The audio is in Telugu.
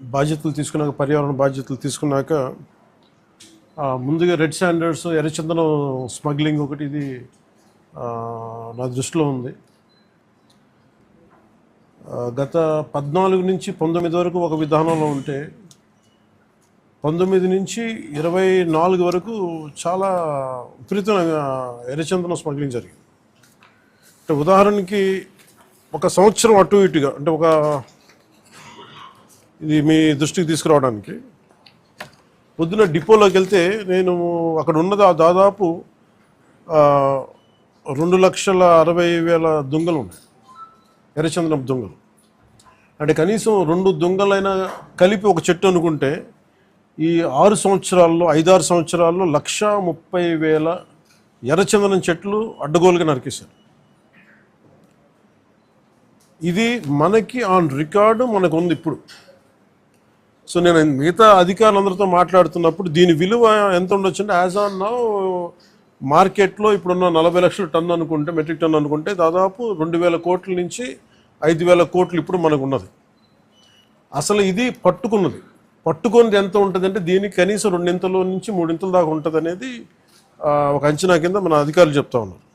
బాధ్యతలు తీసుకున్నాక పర్యావరణ బాధ్యతలు తీసుకున్నాక ముందుగా రెడ్ స్టాండర్డ్స్ ఎర్రచందనం స్మగ్లింగ్ ఒకటి ఇది నా దృష్టిలో ఉంది. గత పద్నాలుగు నుంచి పంతొమ్మిది వరకు ఒక విధానంలో ఉంటే పంతొమ్మిది నుంచి ఇరవై నాలుగు వరకు చాలా విపరీతంగా ఎర్రచందనం స్మగ్లింగ్ జరిగింది. అంటే ఉదాహరణకి ఒక సంవత్సరం అటు ఇటుగా అంటే ఒక ఇది మీ దృష్టికి తీసుకురావడానికి. పొద్దున డిపోలోకి వెళ్తే నేను అక్కడ ఉన్నది ఆ దాదాపు రెండు లక్షల అరవై వేల దొంగలు ఉన్నాయి. ఎర్రచందనం దొంగలు. అంటే కనీసం రెండు దొంగలైనా కలిపి ఒక చెట్టు అనుకుంటే ఈ ఆరు సంవత్సరాల్లో ఐదారు సంవత్సరాల్లో లక్ష ముప్పై వేల ఎర్రచందనం చెట్లు అడ్డగోలుగా నరికేశారు. ఇది మనకి ఆన్ రికార్డు మనకు ఉంది ఇప్పుడు. సో నేను మిగతా అధికారులందరితో మాట్లాడుతున్నప్పుడు దీని విలువ ఎంత ఉండొచ్చు అంటే యాజ్ ఆన్ నౌ మార్కెట్లో ఇప్పుడున్న నలభై లక్షల టన్ను అనుకుంటే మెట్రిక్ టన్ అనుకుంటే దాదాపు రెండు వేల కోట్ల నుంచి ఐదు వేల కోట్లు ఇప్పుడు మనకు ఉన్నది. అసలు ఇది పట్టుకున్నది. పట్టుకున్నది ఎంత ఉంటుందంటే దీనికి కనీసం రెండింతల నుంచి మూడింతల దాకా ఉంటుంది అనేది ఒక అంచనా కింద మన అధికారులు చెప్తా ఉన్నారు.